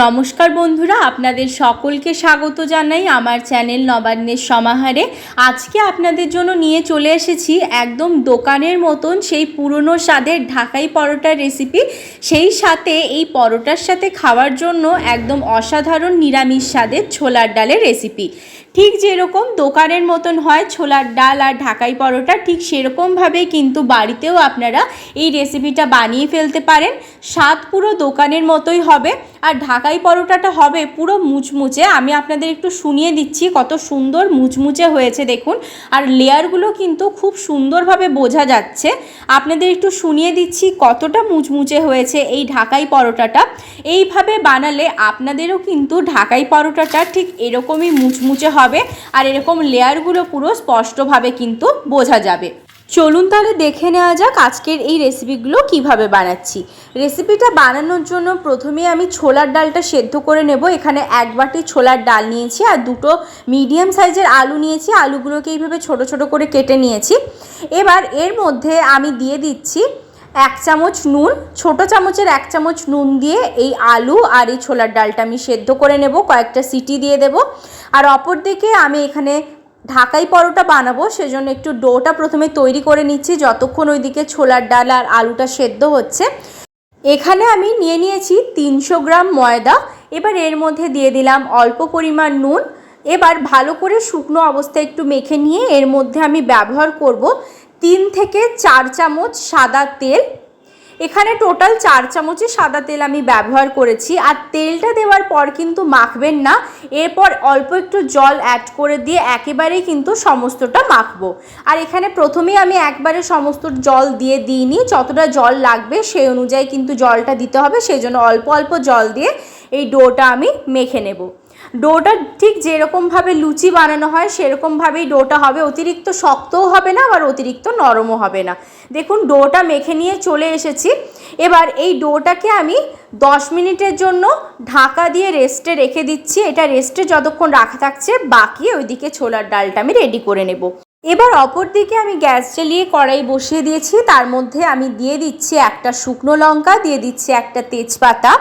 নমস্কার বন্ধুরা, আপনাদের সকলকে স্বাগত জানাই আমার চ্যানেল নবান্নের সমাহারে। আজকে আপনাদের জন্য নিয়ে চলে এসেছি একদম দোকানের মতন সেই পুরনো স্বাদের ঢাকাই পরোটার রেসিপি সেই সাথে এই পরোটার সাথে খাওয়ার জন্য একদম অসাধারণ নিরামিষ স্বাদের ছোলার ডালের রেসিপি ঠিক যেরকম দোকানের মতন হয়, ছোলার ডাল আর ঢাকাই পরোটা, ঠিক সেরকমভাবেই কিন্তু বাড়িতেও আপনারা এই রেসিপিটা বানিয়ে ফেলতে পারেন। স্বাদ পুরো দোকানের মতোই হবে আর ঢাকাই পরোটাটা হবে পুরো মুচমুচে। আমি আপনাদের একটু শুনিয়ে দিচ্ছি কত সুন্দর মুচমুচে হয়েছে দেখুন। আর লেয়ারগুলো কিন্তু খুব সুন্দরভাবে বোঝা যাচ্ছে। আপনাদের একটু শুনিয়ে দিচ্ছি কতটা মুচমুচে হয়েছে এই ঢাকাই পরোটাটা। এইভাবে বানালে আপনাদেরও কিন্তু ঢাকাই পরোটাটা ঠিক এরকমই মুচমুচে হবে। আর এরকম লেয়ারগুলো পুরো স্পষ্টভাবে কিন্তু বোঝা যাবে। চলুন তাহলে দেখে নেওয়া যাক আজকের এই রেসিপিগুলো কীভাবে বানাচ্ছি। রেসিপিটা বানানোর জন্য প্রথমে আমি ছোলার ডালটা সেদ্ধ করে নেব। এখানে এক বাটি ছোলার ডাল নিয়েছি আর দুটো মিডিয়াম সাইজের আলু নিয়েছি। আলুগুলোকে এইভাবে ছোট ছোট করে কেটে নিয়েছি। এবার এর মধ্যে আমি দিয়ে দিচ্ছি এক চামচ নুন, ছোট চামচের এক চামচ নুন দিয়ে এই আলু আর এই ছোলার ডালটা আমি সেদ্ধ করে নেব, কয়েকটা সিটি দিয়ে দেব। আর অপর দিকে আমি এখানে ঢাকাই পরোটা বানাবো, সেজন্য একটু ডোটা প্রথমে তৈরি করে নিচ্ছি যতক্ষণ ওইদিকে ছোলার ডাল আর আলুটা সেদ্ধ হচ্ছে। এখানে আমি নিয়ে নিয়েছি তিনশো গ্রাম ময়দা, এবার এর মধ্যে দিয়ে দিলাম অল্প পরিমাণ নুন। এবার ভালো করে শুকনো অবস্থায় একটু মেখে নিয়ে এর মধ্যে আমি ব্যবহার করব তিন থেকে চার চামচ সাদা তেল। এখানে টোটাল চার চামচে সাদা তেল আমি ব্যবহার করেছি। আর তেলটা দেওয়ার পর কিন্তু মাখবেন না। এরপর অল্প একটু জল অ্যাড করে দিয়ে একেবারেই কিন্তু সমস্তটা মাখবো। আর এখানে প্রথমেই আমি একবারে সমস্ত জল দিয়ে দিইনি। যতটা জল লাগবে সেই অনুযায়ী কিন্তু জলটা দিতে হবে। সেই জন্য অল্প অল্প জল দিয়ে এই ডোটা আমি মেখে নেব। ডোটা ঠিক যেরকমভাবে লুচি বানানো হয় সেরকমভাবেই ডোটা হবে। অতিরিক্ত শক্তও হবে না, আবার অতিরিক্ত নরমও হবে না। দেখুন, ডোটা মেখে নিয়ে চলে এসেছি। এবার এই ডোটাকে আমি দশ মিনিটের জন্য ঢাকা দিয়ে রেস্টে রেখে দিচ্ছি। এটা রেস্টে যতক্ষণ রাখা থাকছে, বাকি ওইদিকে ছোলার ডালটা আমি রেডি করে নেব। এবার অপর দিকে আমি গ্যাস জ্বালিয়ে কড়াই বসিয়ে দিয়েছি। তার মধ্যে আমি দিয়ে দিচ্ছি একটা শুকনো লঙ্কা, দিয়ে দিচ্ছি একটা তেজপাতা।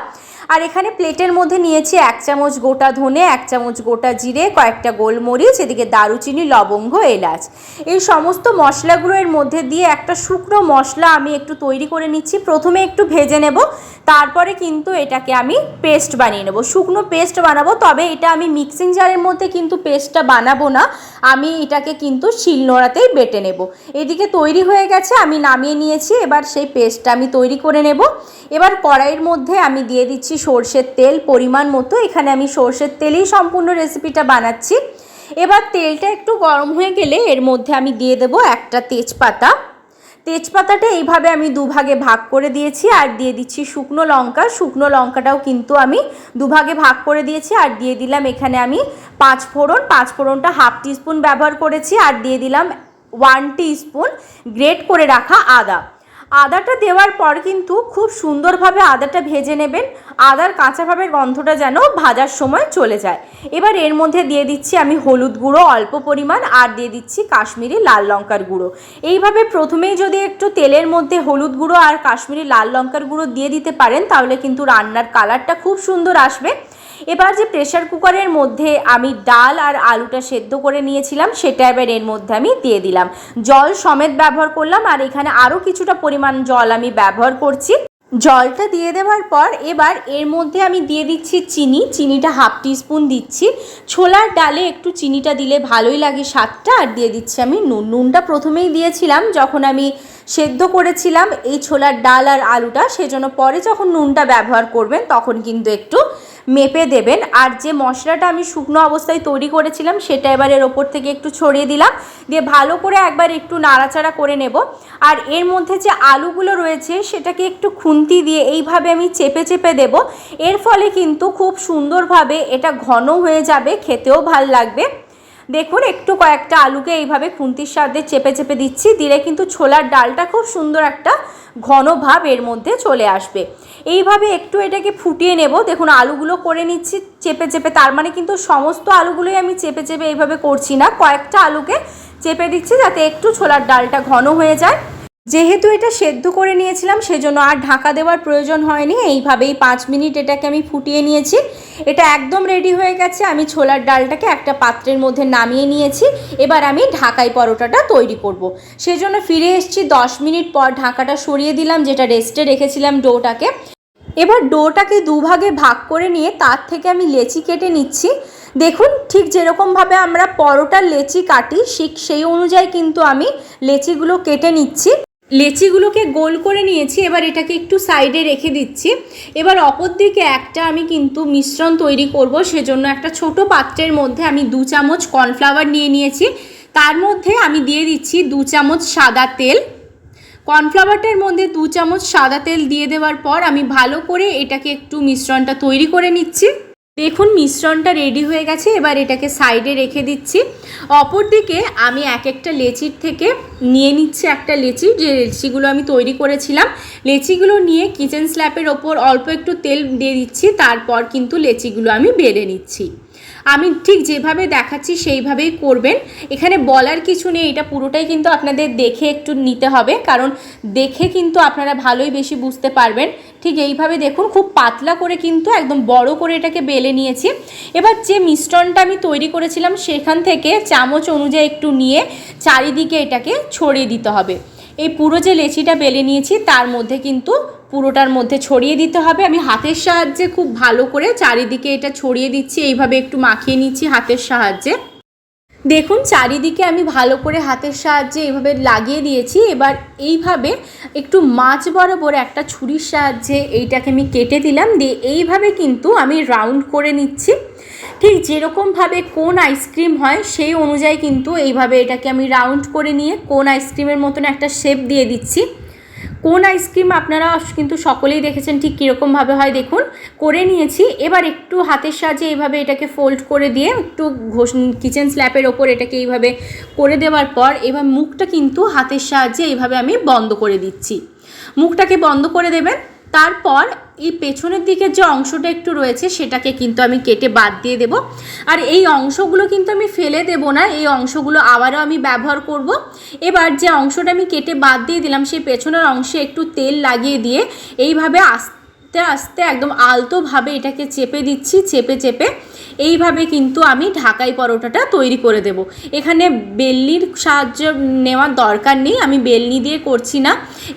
আর এখানে প্লেটের মধ্যে নিয়েছি এক চামচ গোটা ধনে, এক চামচ গোটা জিরে, কয়েকটা গোলমরিচ, এদিকে দারুচিনি, লবঙ্গ, এলাচ। এই সমস্ত মশলাগুলো এর মধ্যে দিয়ে একটা শুকনো মশলা আমি একটু তৈরি করে নিচ্ছি। প্রথমে একটু ভেজে নেব, তারপরে কিন্তু এটাকে আমি পেস্ট বানিয়ে নেব। শুকনো পেস্ট বানাবো, তবে এটা আমি মিক্সিং জারের মধ্যে কিন্তু পেস্টটা বানাবো না। আমি এটাকে কিন্তু শিলনোড়াতেই বেটে নেব। এদিকে তৈরি হয়ে গেছে, আমি নামিয়ে নিয়েছি, এবার সেই পেস্টটা আমি তৈরি করে নেব। এবার কড়াইয়ের মধ্যে আমি দিয়ে দিচ্ছি সর্ষের তেল পরিমাণ মতো, এখানে আমি সর্ষের তেলেই সম্পূর্ণ রেসিপিটা বানাচ্ছি। এবার তেলটা একটু গরম হয়ে গেলে এর মধ্যে আমি দিয়ে দেব একটা তেজপাতা। তেজপাতাটা এইভাবে আমি দুভাগে ভাগ করে দিয়েছি, আর দিয়ে দিচ্ছি শুকনো লঙ্কা। শুকনো লঙ্কাটাও কিন্তু আমি দুভাগে ভাগ করে দিয়েছি, আর দিয়ে দিলাম এখানে আমি পাঁচ ফোড়ন। পাঁচ ফোড়নটা হাফ টিস্পুন ব্যবহার করেছি, আর দিয়ে দিলাম ওয়ান স্পুন গ্রেট করে রাখা আদা। আদাটা দেওয়ার পর কিন্তু খুব সুন্দরভাবে আদাটা ভেজে নেবেন। আদার কাঁচাভাবে গন্ধটা যেন ভাজার সময় চলে যায়। এবার এর মধ্যে দিয়ে দিচ্ছি আমি হলুদ গুঁড়ো অল্প পরিমাণ আর দিয়ে দিচ্ছি কাশ্মীরি লাল লঙ্কার গুঁড়ো। এইভাবে প্রথমেই যদি একটু তেলের মধ্যে হলুদ গুঁড়ো আর কাশ্মীরি লাল লঙ্কার গুঁড়ো দিয়ে দিতে পারেন, তাহলে কিন্তু রান্নার কালারটা খুব সুন্দর আসবে। এবার যে প্রেশার কুকারের মধ্যে আমি ডাল আর আলুটা সেদ্ধ করে নিয়েছিলাম, সেটা এবার এর মধ্যে আমি দিয়ে দিলাম। জল সমেত ব্যবহার করলাম আর এখানে আরও কিছুটা পরিমাণ জল আমি ব্যবহার করছি। জলটা দিয়ে দেওয়ার পর এবার এর মধ্যে আমি দিয়ে দিচ্ছি চিনি, চিনিটা হাফ স্পুন দিচ্ছি। ছোলার ডালে একটু চিনিটা দিলে ভালোই লাগে স্বাদটা। আর দিয়ে দিচ্ছি আমি নুন। নুনটা প্রথমেই দিয়েছিলাম যখন আমি সেদ্ধ করেছিলাম এই ছোলার ডাল আর আলুটা। সেজন্য পরে যখন নুনটা ব্যবহার করবেন, তখন কিন্তু একটু মেপে দেবেন। আর যে মশলাটা আমি শুকনো অবস্থায় তৈরি করেছিলাম, সেটা এবার এর ওপর থেকে একটু ছড়িয়ে দিলাম। দিয়ে ভালো করে একবার একটু নাড়াচাড়া করে নেব। আর এর মধ্যে যে আলুগুলো রয়েছে, সেটাকে একটু খুন্তি দিয়ে এইভাবে আমি চেপে চেপে দেব। এর ফলে কিন্তু খুব সুন্দরভাবে এটা ঘন হয়ে যাবে, খেতেও ভালো লাগবে। দেখুন, একটু কয়েকটা আলুকে এইভাবে খুন্তির সাথে চেপে চেপে দিচ্ছি। দিলে কিন্তু ছোলার ডালটা খুব সুন্দর একটা ঘন ভাব এর মধ্যে চলে আসবে। এইভাবে একটু এটাকে ফুটিয়ে নেব। দেখুন, আলুগুলো করে নিচ্ছি চেপে চেপে। তার মানে কিন্তু সমস্ত আলুগুলোই আমি চেপে চেপে এইভাবে করছি না। কয়েকটা আলুকে চেপে দিচ্ছি যাতে একটু ছোলার ডালটা ঘন হয়ে যায়। যেহেতু এটা সেদ্ধ করে নিয়েছিলাম, সেজন্য আর ঢাকা দেওয়ার প্রয়োজন হয়নি। এইভাবেই পাঁচ মিনিট এটাকে আমি ফুটিয়ে নিয়েছি। এটা একদম রেডি হয়ে গেছে। আমি ছোলার ডালটাকে একটা পাত্রের মধ্যে নামিয়ে নিয়েছি। এবার আমি ঢাকাই পরোটাটা তৈরি করব। সেজন্য ফিরে এসেছি দশ মিনিট পর ঢাকাটা সরিয়ে দিলাম, যেটা রেস্টে রেখেছিলাম ডোটাকে। এবার ডোটাকে দুভাগে ভাগ করে নিয়ে তার থেকে আমি লেচি কেটে নিচ্ছি। দেখুন, ঠিক যেরকমভাবে আমরা পরোটার লেচি কাটি, ঠিক সেই অনুযায়ী কিন্তু আমি লেচিগুলো কেটে নিচ্ছি। লেচিগুলোকে গোল করে নিয়েছি, এবার এটাকে একটু সাইডে রেখে দিচ্ছি। এবার অপর দিকে একটা আমি কিন্তু মিশ্রণ তৈরি করব, সেজন্য একটা ছোট পাত্রের মধ্যে আমি দু চামচ কর্নফ্লাওয়ার নিয়ে নিয়েছি। তার মধ্যে আমি দিয়ে দিচ্ছি দু চামচ সাদা তেল। কর্নফ্লাওয়ারটার মধ্যে দু চামচ সাদা তেল দিয়ে দেওয়ার পর আমি ভালো করে এটাকে একটু মিশ্রণটা তৈরি করে নিচ্ছি। দেখুন, মিশ্রণটা রেডি হয়ে গেছে। এবার এটাকে সাইডে রেখে দিচ্ছি। অপরদিকে আমি এক একটা লেচির থেকে নিয়ে নিচ্ছি একটা লেচি। যে লেচিগুলো আমি তৈরি করেছিলাম, লেচিগুলো নিয়ে কিচেন স্ল্যাপের ওপর অল্প একটু তেল দিয়ে দিচ্ছি। তারপর কিন্তু লেচিগুলো আমি বেড়ে নিচ্ছি। আমি ঠিক যেভাবে দেখাচ্ছি সেইভাবেই করবেন। এখানে বলার কিছু নেই, এটা পুরোটাই কিন্তু আপনাদের দেখে একটু নিতে হবে, কারণ দেখে কিন্তু আপনারা ভালোই বেশি বুঝতে পারবেন। ঠিক এইভাবে দেখুন, খুব পাতলা করে কিন্তু একদম বড় করে এটাকে বেলে নিয়েছি। এবার যে মিশ্রণটা আমি তৈরি করেছিলাম, সেখান থেকে চামচ অনুযায়ী একটু নিয়ে চারিদিকে এটাকে ছড়িয়ে দিতে হবে। এই পুরো যে লেচিটা বেলে নিয়েছি, তার মধ্যে কিন্তু পুরোটার মধ্যে ছড়িয়ে দিতে হবে। আমি হাতের সাহায্যে খুব ভালো করে চারিদিকে এটা ছড়িয়ে দিচ্ছি, এইভাবে একটু মাখিয়ে নিচ্ছি হাতের সাহায্যে। দেখুন, চারিদিকে আমি ভালো করে হাতের সাহায্যে এইভাবে লাগিয়ে দিয়েছি। এবার এইভাবে একটু মাছ বরাবর একটা ছুরির সাহায্যে এইটাকে আমি কেটে দিলাম। দিয়ে এইভাবে কিন্তু আমি রাউন্ড করে নিচ্ছি। ঠিক যেরকমভাবে কোন আইসক্রিম হয়, সেই অনুযায়ী কিন্তু এইভাবে এটাকে আমি রাউন্ড করে নিয়ে কোন আইসক্রিমের মতন একটা শেপ দিয়ে দিচ্ছি। কোন আইসক্রিম আপনারা কিন্তু সকলেই দেখেছেন, ঠিক কীরকমভাবে হয় দেখুন। করে নিয়েছি, এবার একটু হাতের সাহায্যে এইভাবে এটাকে ফোল্ড করে দিয়ে একটু ঘোষ কিচেন স্ল্যাপের ওপর এটাকে এইভাবে করে দেওয়ার পর এবার মুখটা কিন্তু হাতের সাহায্যে এইভাবে আমি বন্ধ করে দিচ্ছি। মুখটাকে বন্ধ করে দেবেন তারপর এই পেছনের দিকের যে অংশটা একটু রয়েছে সেটাকে কিন্তু আমি কেটে বাদ দিয়ে দেব। আর এই অংশগুলো কিন্তু আমি ফেলে দেব না, এই অংশগুলো আবারও আমি ব্যবহার করব। এবার যে অংশটা আমি কেটে বাদ দিয়ে দিলাম, সেই পেছনের অংশে একটু তেল লাগিয়ে দিয়ে এইভাবে আস্তে আস্তে আস্তে একদম আলতোভাবে এটাকে চেপে দিচ্ছি, চেপে চেপে। এইভাবে কিন্তু আমি ঢাকাই পরোটাটা তৈরি করে দেব। এখানে বেলনির সাহায্য নেওয়ার দরকার নেই, আমি বেলনি দিয়ে করছি না।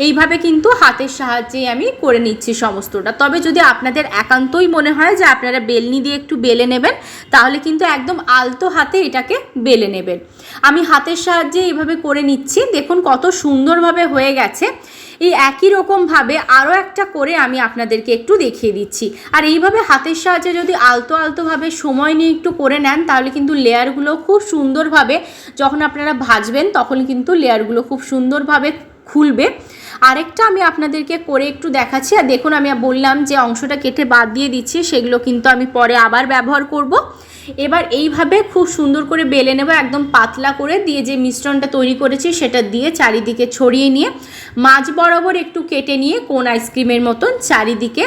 এইভাবে কিন্তু হাতের সাহায্যেই আমি করে নিচ্ছি সমস্তটা। তবে যদি আপনাদের একান্তই মনে হয় যে আপনারা বেলনি দিয়ে একটু বেলে নেবেন, তাহলে কিন্তু একদম আলতো হাতে এটাকে বেলে নেবেন। আমি হাতের সাহায্যে এইভাবে করে নিচ্ছি। দেখুন কত সুন্দরভাবে হয়ে গেছে। এই একই রকমভাবে আরও একটা করে আমি আপনাদেরকে একটু দেখিয়ে দিচ্ছি। আর এইভাবে হাতের সাহায্যে যদি আলতো আলতোভাবে সময় নিয়ে একটু করে নেন, তাহলে কিন্তু লেয়ারগুলো খুব সুন্দরভাবে যখন আপনারা ভাজবেন, তখন কিন্তু লেয়ারগুলো খুব সুন্দরভাবে খুলবে। আরেকটা আমি আপনাদেরকে করে একটু দেখাচ্ছি। আর দেখুন, আমি বললাম যে অংশটা কেটে বাদ দিয়ে দিচ্ছি, সেগুলো কিন্তু আমি পরে আবার ব্যবহার করব। এবার এইভাবে খুব সুন্দর করে বেলে নেব, একদম পাতলা করে দিয়ে যে মিশ্রণটা তৈরি করেছি সেটা দিয়ে চারিদিকে ছড়িয়ে নিয়ে মাছ বরাবর একটু কেটে নিয়ে কোন আইসক্রিমের মতন চারিদিকে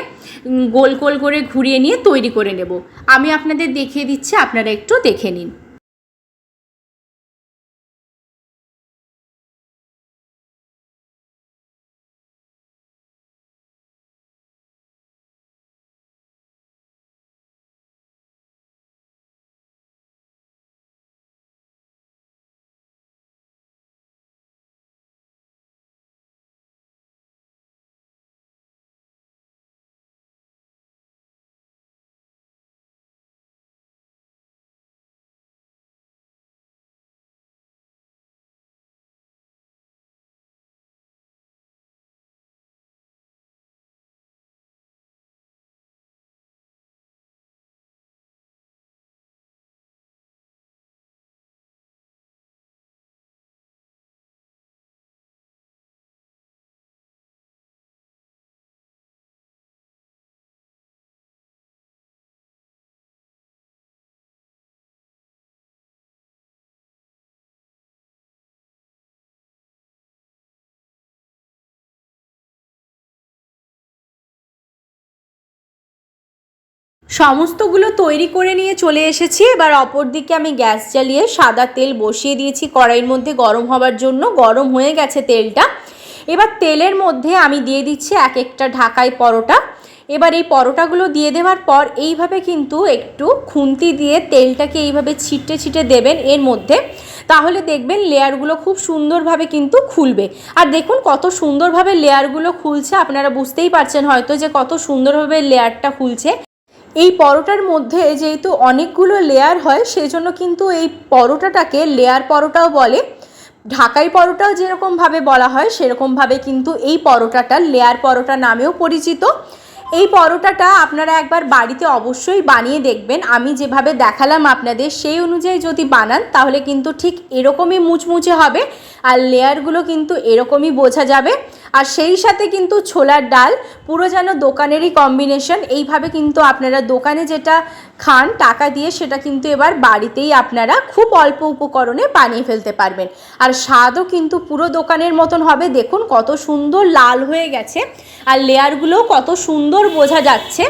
গোল গোল করে ঘুরিয়ে নিয়ে তৈরি করে নেব। আমি আপনাদের দেখিয়ে দিচ্ছি, আপনারা একটু দেখে নিন। সমস্তগুলো তৈরি করে নিয়ে চলে এসেছি। এবার অপর দিকে আমি গ্যাস জ্বালিয়ে সাদা তেল বসিয়ে দিয়েছি কড়াইয়ের মধ্যে। গরম হওয়ার জন্য গরম হয়ে গেছে তেলটা। এবার তেলের মধ্যে আমি দিয়ে দিচ্ছি এক একটা ঢাকাই পরোটা। এবার এই পরোটাগুলো দিয়ে দেওয়ার পর এইভাবে কিন্তু একটু খুন্তি দিয়ে তেলটাকে এইভাবে ছিটে ছিটে দেবেন এর মধ্যে। তাহলে দেখবেন লেয়ারগুলো খুব সুন্দরভাবে কিন্তু খুলবে। আর দেখুন কত সুন্দরভাবে লেয়ারগুলো খুলছে, আপনারা বুঝতেই পারছেন হয়তো যে কত সুন্দরভাবে লেয়ারটা খুলছে। এই পরোটার মধ্যে যেহেতু অনেকগুলো লেয়ার হয় সেই জন্য কিন্তু এই পরোটাটাকে লেয়ার পরোটাও বলে। ঢাকাই পরোটাও যেরকমভাবে বলা হয়, সেরকমভাবে কিন্তু এই পরোটাটা লেয়ার পরোটা নামেও পরিচিত। এই পরোটাটা আপনারা একবার বাড়িতে অবশ্যই বানিয়ে দেখবেন। আমি যেভাবে দেখালাম আপনাদের, সেই অনুযায়ী যদি বানান, তাহলে কিন্তু ঠিক এরকমই মুচমুচে হবে আর লেয়ারগুলো কিন্তু এরকমই বোঝা যাবে। আর সেই সাথে কিন্তু ছোলার ডাল, পুরো যেন দোকানেরই কম্বিনেশন এইভাবে কিন্তু আপনারা দোকানে যেটা খান টাকা দিয়ে সেটা কিন্তু এবার বাড়িতেই আপনারা খুব অল্প উপকরণে বানিয়ে ফেলতে পারবেন। আর স্বাদও কিন্তু পুরো দোকানের মতন হবে। দেখুন কত সুন্দর লাল হয়ে গেছে। আর লেয়ারগুলোও কত সুন্দর বোঝা যাচ্ছে।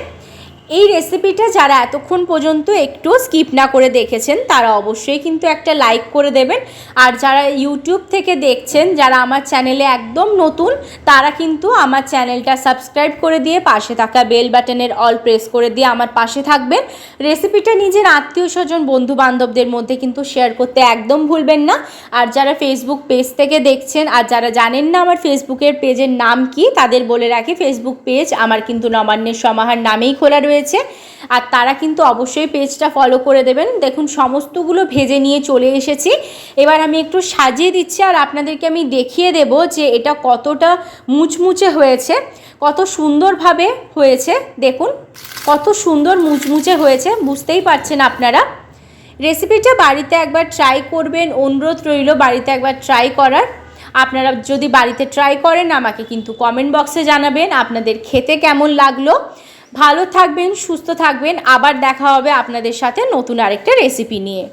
এই রেসিপিটা যারা এতক্ষণ পর্যন্ত একটু স্কিপ না করে দেখেছেন, তারা অবশ্যই কিন্তু একটা লাইক করে দেবেন। আর যারা ইউটিউব থেকে দেখছেন, যারা আমার চ্যানেলে একদম নতুন, তারা কিন্তু আমার চ্যানেলটা সাবস্ক্রাইব করে দিয়ে পাশে থাকা বেল বাটনের অল প্রেস করে দিয়ে আমার পাশে থাকবেন। রেসিপিটা নিজের আত্মীয় স্বজন বন্ধু বান্ধবদের মধ্যে কিন্তু শেয়ার করতে একদম ভুলবেন না। আর যারা ফেসবুক পেজ থেকে দেখছেন, আর যারা জানেন না আমার ফেসবুকের পেজের নাম কি, তাদের বলে রাখি ফেসবুক পেজ আমার কিন্তু নবান্নের সমাহার নামেই খোলা রয়েছে। আর তারা কিন্তু অবশ্যই পেজটা ফলো করে দেবেন। দেখুন, সমস্তগুলো ভেজে নিয়ে চলে এসেছি। এবার আমি একটু সাজিয়ে দিচ্ছি আর আপনাদেরকে আমি দেখিয়ে দেব যে এটা কতটা মুচমুচে হয়েছে, কত সুন্দরভাবে হয়েছে। দেখুন, কত সুন্দর মুচমুচে হয়েছে, বুঝতেই পারছেন আপনারা। রেসিপিটা বাড়িতে একবার ট্রাই করবেন, অনুরোধ রইল বাড়িতে একবার ট্রাই করার। আপনারা যদি বাড়িতে ট্রাই করেন, আমাকে কিন্তু কমেন্ট বক্সে জানাবেন আপনাদের খেতে কেমন লাগল। ভালো থাকবেন সুস্থ থাকবেন। আবার দেখা হবে আপনাদের সাথে নতুন আরেকটা রেসিপি নিয়ে।